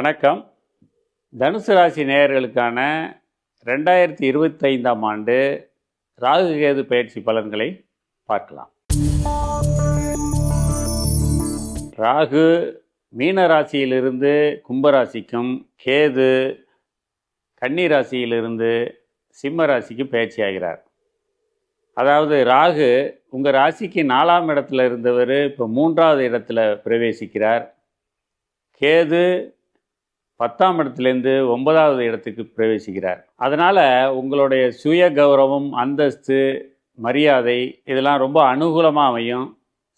வணக்கம். தனுசு ராசி நேயர்களுக்கான ரெண்டாயிரத்தி இருபத்தைந்தாம் ஆண்டு ராகு கேது பயிற்சி பலன்களை பார்க்கலாம். ராகு மீன ராசியிலிருந்து கும்பராசிக்கும் கேது கன்னி ராசியிலிருந்து சிம்ம ராசிக்கு பயிற்சி ஆகிறார். அதாவது ராகு உங்கள் ராசிக்கு நாலாம் இடத்துல இருந்தவர் இப்போ மூன்றாவது இடத்துல பிரவேசிக்கிறார். கேது பத்தாம் இடத்துலேருந்து ஒன்பதாவது இடத்துக்கு பிரவேசிக்கிறார். அதனால் உங்களுடைய சுய கௌரவம் அந்தஸ்து மரியாதை இதெல்லாம் ரொம்ப அனுகூலமாக அமையும்.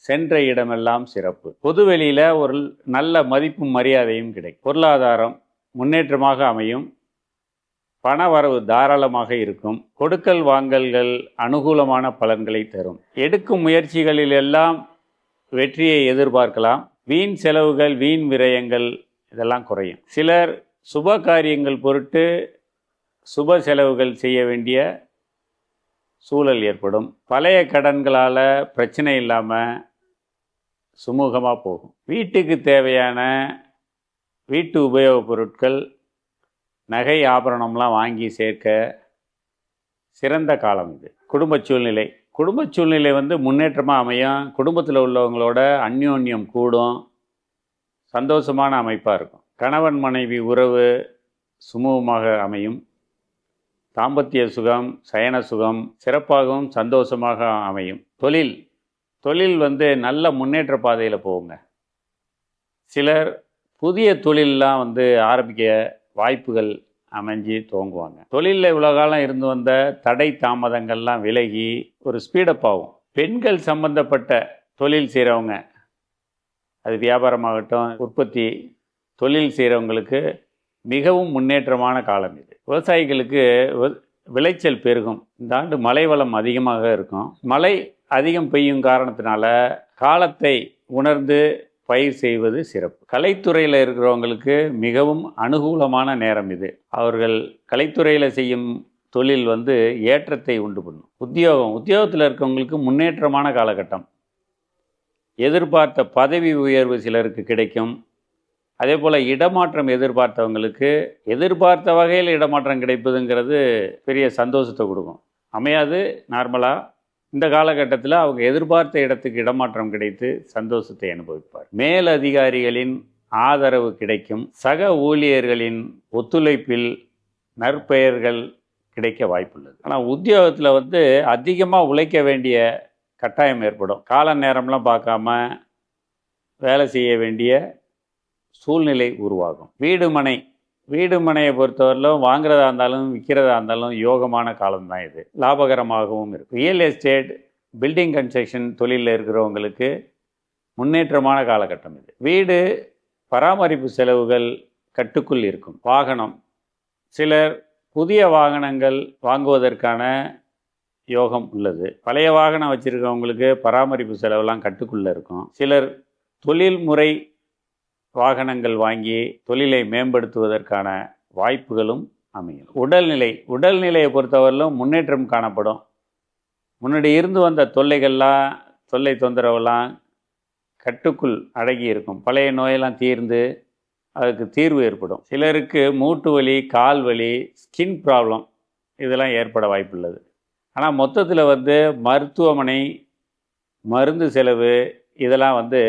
சென்ற இடமெல்லாம் சிறப்பு. பொதுவெளியில் ஒரு நல்ல மதிப்பும் மரியாதையும் கிடைக்கும். பொருளாதாரம் முன்னேற்றமாக அமையும். பண வரவு தாராளமாக இருக்கும். கொடுக்கல் வாங்கல்கள் அனுகூலமான பலன்களை தரும். எடுக்கும் முயற்சிகளில் எல்லாம் வெற்றியை எதிர்பார்க்கலாம். வீண் செலவுகள் வீண் விரயங்கள் இதெல்லாம் குறையும். சிலர் சுப காரியங்கள் பொருட்டு சுப செலவுகள் செய்ய வேண்டிய சூழல் ஏற்படும். பழைய கடன்களால் பிரச்சனை இல்லாமல் சுமூகமாக போகும். வீட்டுக்கு தேவையான வீட்டு உபயோகப் பொருட்கள் நகை ஆபரணம்லாம் வாங்கி சேர்க்க சிறந்த காலம் இது. குடும்ப சூழ்நிலை. குடும்ப சூழ்நிலை வந்து முன்னேற்றமாக அமையும். குடும்பத்தில் உள்ளவங்களோட அந்யோன்யம் கூடும். சந்தோஷமான அமைப்பாக இருக்கும். கணவன் மனைவி உறவு சுமூகமாக அமையும். தாம்பத்திய சுகம் சயன சுகம் சிறப்பாகவும் சந்தோஷமாக அமையும். தொழில். தொழில் வந்து நல்ல முன்னேற்ற பாதையில் போகுங்க. சிலர் புதிய தொழிலெலாம் வந்து ஆரம்பிக்க வாய்ப்புகள் அமைஞ்சு துவங்குவாங்க. தொழிலில் இவ்வளோ காலம் இருந்து வந்த தடை தாமதங்கள்லாம் விலகி ஒரு ஸ்பீடப் ஆகும். பெண்கள் சம்பந்தப்பட்ட தொழில் செய்கிறவங்க அது வியாபாரமாகட்டும் உற்பத்தி தொழில் செய்கிறவங்களுக்கு மிகவும் முன்னேற்றமான காலம் இது. விவசாயிகளுக்கு விளைச்சல் பெருகும். இந்த ஆண்டு மழை வளம் அதிகமாக இருக்கும். மழை அதிகம் பெய்யும் காரணத்தினால காலத்தை உணர்ந்து பயிர் செய்வது சிறப்பு. கலைத்துறையில் இருக்கிறவங்களுக்கு மிகவும் அனுகூலமான நேரம் இது. அவர்கள் கலைத்துறையில் செய்யும் தொழில் வந்து ஏற்றத்தை உண்டு பண்ணும். உத்தியோகம் உத்தியோகத்தில் இருக்கவங்களுக்கு முன்னேற்றமான காலகட்டம். எதிர்பார்த்த பதவி உயர்வு சிலருக்கு கிடைக்கும். அதே போல் இடமாற்றம் எதிர்பார்த்தவங்களுக்கு எதிர்பார்த்த வகையில் இடமாற்றம் கிடைப்பதுங்கிறது பெரிய சந்தோஷத்தை கொடுக்கும். அமையாது நார்மலாக இந்த காலகட்டத்தில் அவங்க எதிர்பார்த்த இடத்துக்கு இடமாற்றம் கிடைத்து சந்தோஷத்தை அனுபவிப்பார். மேல் அதிகாரிகளின் ஆதரவு கிடைக்கும். சக ஊழியர்களின் ஒத்துழைப்பில் நற்பெயர்கள் கிடைக்க வாய்ப்புள்ளது. ஆனால் உத்தியோகத்தில் வந்து அதிகமாக உழைக்க வேண்டிய கட்டாயம் ஏற்படும். கால நேரம்லாம் பார்க்காம வேலை செய்ய வேண்டிய சூழ்நிலை உருவாகும். வீடு மனை வீடு மனையை பொறுத்தவரையிலும் வாங்குறதா இருந்தாலும் விற்கிறதா இருந்தாலும் யோகமான காலம்தான் இது. லாபகரமாகவும் இருக்கும். ரியல் எஸ்டேட் பில்டிங் கன்ஸ்ட்ரக்ஷன் தொழிலில் இருக்கிறவங்களுக்கு முன்னேற்றமான காலகட்டம் இது. வீடு பராமரிப்பு செலவுகள் கட்டுக்குள் இருக்கும். வாகனம். சிலர் புதிய வாகனங்கள் வாங்குவதற்கான யோகம் உள்ளது. பழைய வாகனம் வச்சுருக்கவங்களுக்கு பராமரிப்பு செலவெல்லாம் கட்டுக்குள்ளே இருக்கும். சிலர் தொழில்முறை வாகனங்கள் வாங்கி தொழிலை மேம்படுத்துவதற்கான வாய்ப்புகளும் அமையும். உடல்நிலை உடல்நிலையை பொறுத்தவரையிலும் முன்னேற்றம் காணப்படும். முன்னாடி இருந்து வந்த தொல்லைகள்லாம் தொல்லை தொந்தரவுலாம் கட்டுக்குள் அடங்கி இருக்கும். பழைய நோயெல்லாம் தீர்ந்து அதுக்கு தீர்வு ஏற்படும். சிலருக்கு மூட்டு வலி கால் வலி ஸ்கின் ப்ராப்ளம் இதெல்லாம் ஏற்பட வாய்ப்புள்ளது. ஆனால் மொத்தத்தில் வந்து மருத்துவமனை மருந்து செலவு இதெல்லாம் வந்து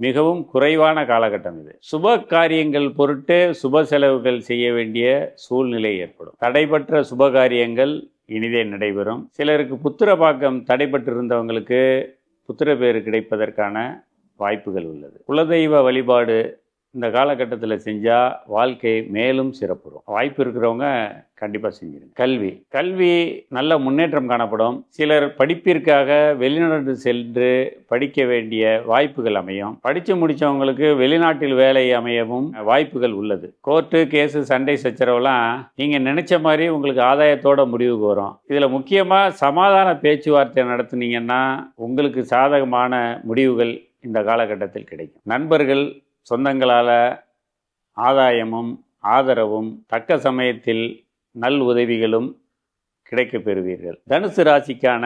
மிகவும் குறைவான காலகட்டம் இது. சுப காரியங்கள் பொருட்டு சுப செலவுகள் செய்ய வேண்டிய சூழ்நிலை ஏற்படும். தடைபற்ற சுப காரியங்கள் இனிதே நடைபெறும். சிலருக்கு புத்திர பாக்கம் தடைபட்டிருந்தவங்களுக்கு புத்திர பேர் கிடைப்பதற்கான வாய்ப்புகள் உள்ளது. குலதெய்வ வழிபாடு இந்த காலகட்டத்தில் செஞ்சால் வாழ்க்கை மேலும் சிறப்புறும். வாய்ப்பு இருக்கிறவங்க கண்டிப்பாக செஞ்சிருங்க. கல்வி. கல்வி நல்ல முன்னேற்றம் காணப்படும். சிலர் படிப்பிற்காக வெளிநாடு சென்று படிக்க வேண்டிய வாய்ப்புகள் அமையும். படித்து முடித்தவங்களுக்கு வெளிநாட்டில் வேலை அமையவும் வாய்ப்புகள் உள்ளது. கோர்ட்டு கேஸு சண்டை சச்சரவுலாம் நீங்கள் நினச்ச மாதிரி உங்களுக்கு ஆதாயத்தோட முடிவுக்கு வரும். இதில் முக்கியமாக சமாதான பேச்சுவார்த்தை நடத்துனீங்கன்னா உங்களுக்கு சாதகமான முடிவுகள் இந்த காலகட்டத்தில் கிடைக்கும். நண்பர்கள் சொந்தங்களால் ஆதாயமும் ஆதரவும் தக்க சமயத்தில் நல் உதவிகளும் கிடைக்கப்பெறுவீர்கள் தனுசு ராசிக்கான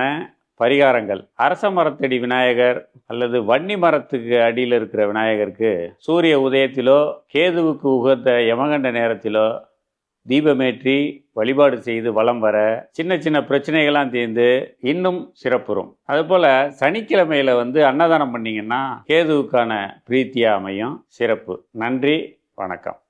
பரிகாரங்கள். அரச மரத்தடி விநாயகர் அல்லது வன்னி மரத்துக்கு அடியில் இருக்கிற விநாயகருக்கு சூரிய உதயத்திலோ கேதுவுக்கு உகந்த யமகண்ட நேரத்திலோ தீபமேற்றி வழிபாடு செய்து வலம் வர சின்ன சின்ன பிரச்சனைகள்லாம் தீர்ந்து இன்னும் சிறப்புறும். அதுபோல் சனிக்கிழமையில் வந்து அன்னதானம் பண்ணிங்கன்னா கேதுவுக்கான பிரீத்தியா அமையும் சிறப்பு. நன்றி வணக்கம்.